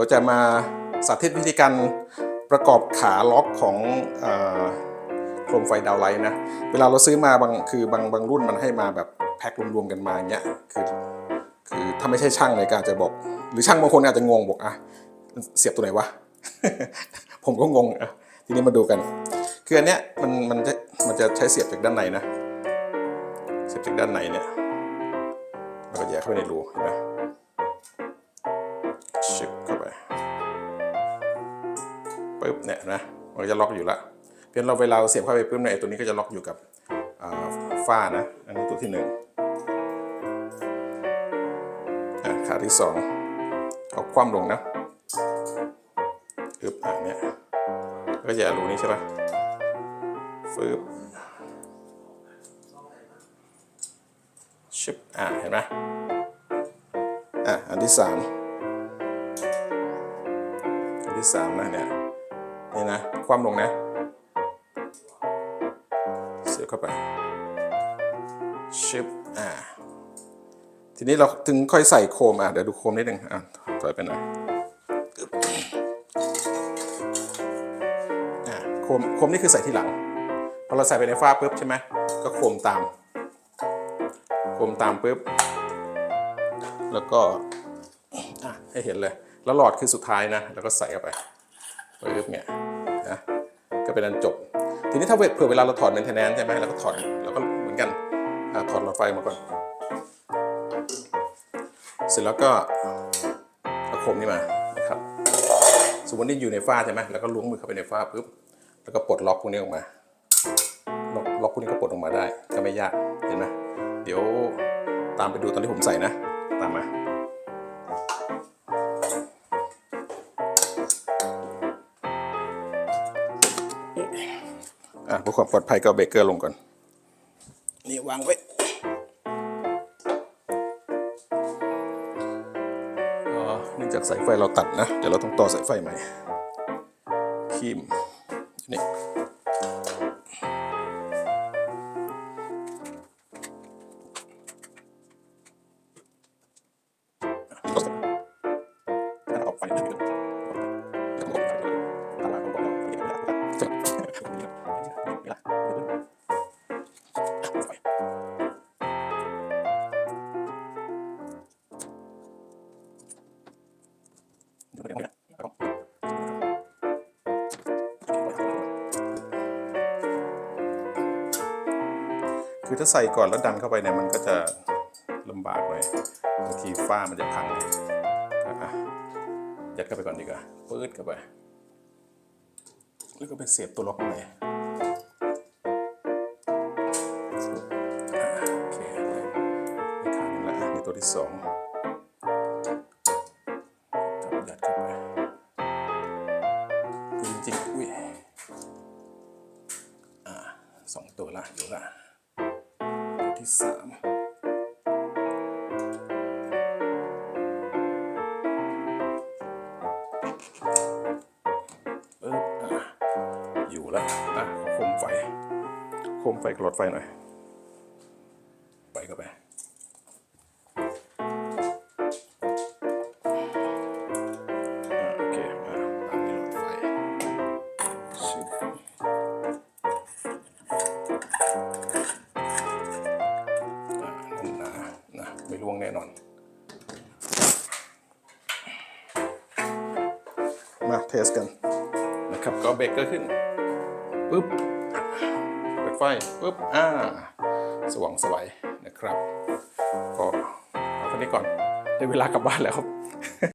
เราจะมาสาธิตวิธีการประกอบขาล็อกของอโคมไฟดาวไลท์นะ เวลาเราซื้อมาบางคือบางบางรุ่นมันให้มาแบบแพ็ครวมๆกันมาอย่างเงี้ย คือคือถ้าไม่ใช่ช่างเลยก็อาจจะบอก หรือช่างบางคนอาจจะงงบอกอะเสียบตัวไหนวะ ผมก็งงอะทีนี้มาดูกัน คืออันเนี้ยมันมันจะมันจะใช้เสียบจากด้านในนะ เสียบจากด้านในเนี่ยแล้วก็แยกเข้าไปในรูนไหมชิบ เข้าไปปึ๊บเนี่ยนะมันก็จะล็อกอยู่ละเพียงเราเวลาเสียบเข้าไปปึ๊บเนี่ยตัวนี้ก็จะล็อกอยู่กับฝ้านะ อันนี้ตัวที่หนึ่งอะขาที่สองเอาคว่ำลงนะอึบอะเนี่ยก็จะรูนี้ใช่ปะฟืบชิบอะเห็นไหมอะอันที่สาม ที่สามนะเนี่ยนี่นะความลงนะเสียบเข้าไปชิบอะทีนี้เราถึงค่อยใส่โคมอะเดี๋ยวดูโคมนิดนึงอะถอยไปหน่อยอะโคมโคมนี่คือใส่ที่หลังพอเราใส่ไปในฝ้าปุ๊บใช่ไหมก็โคมตาม โคมตามปุ๊บ แล้วก็อะให้เห็นเลย แล้วหลอดคือสุดท้ายนะ แล้วก็ใส่เข้าไปปุ๊บเนี่ยนะก็เป็นอันจบ ทีนี้ถ้าเผื่อเวลาเราถอดเมนเทนแนนใช่ไหมเราก็ถอดเราก็เหมือนกันอถอดหลอดไฟมาก่อน เสร็จแล้วก็เอาโคมนี่มานะครับสมมตินี่อยู่ในฝ้าใช่ไหมแล้วก็ล้วงมือเข้าไปในฝ้าปุ๊บแล้วก็ปลดล็อกพวกนี้ออกมาล็อกล็อกพวกนี้ก็ปลดออกมาได้ก็ไม่ยากเห็นไหมเดี๋ยวตามไปดูตอนที่ผมใส่นะ ตามมา อะเพื่อความปลอดภัยก็เอาเบรกเกอร์ลงก่อน นี่วางไว้อ๋อเนื่องจากสายไฟเราตัดนะ เดี๋ยวเราต้องต่อสายไฟใหม่ครีมนี่ คือถ้าใส่ก่อนแล้วดันเข้าไปเนี่ยมันก็จะลำบากหน่อยบางทีฝ้ามันจะพังอะยัดเข้าไปก่อนดีกว่าปื๊ดเข้าไป แล้วก็ไปเสียบตัวล็อกใหม่อะโอเคได้ขาหนึ่งละอะนี่ตัวที่สองจับยัดเข้าไปจริงๆอุ้ยอ่าสองตัวละอยู่ละ ที่สามเอออยู่แล้วอะโคมไฟ โคมไฟกรดไฟหน่อย ไปก็ไป มาเทสกันนะครับก็เบรกเกอร์ขึ้นปุ๊บเปิดไฟปุ๊บอ่าสว่างสวยนะครับ ก็เอาคนนี้ก่อนได้เวลากลับบ้านแล้วครับ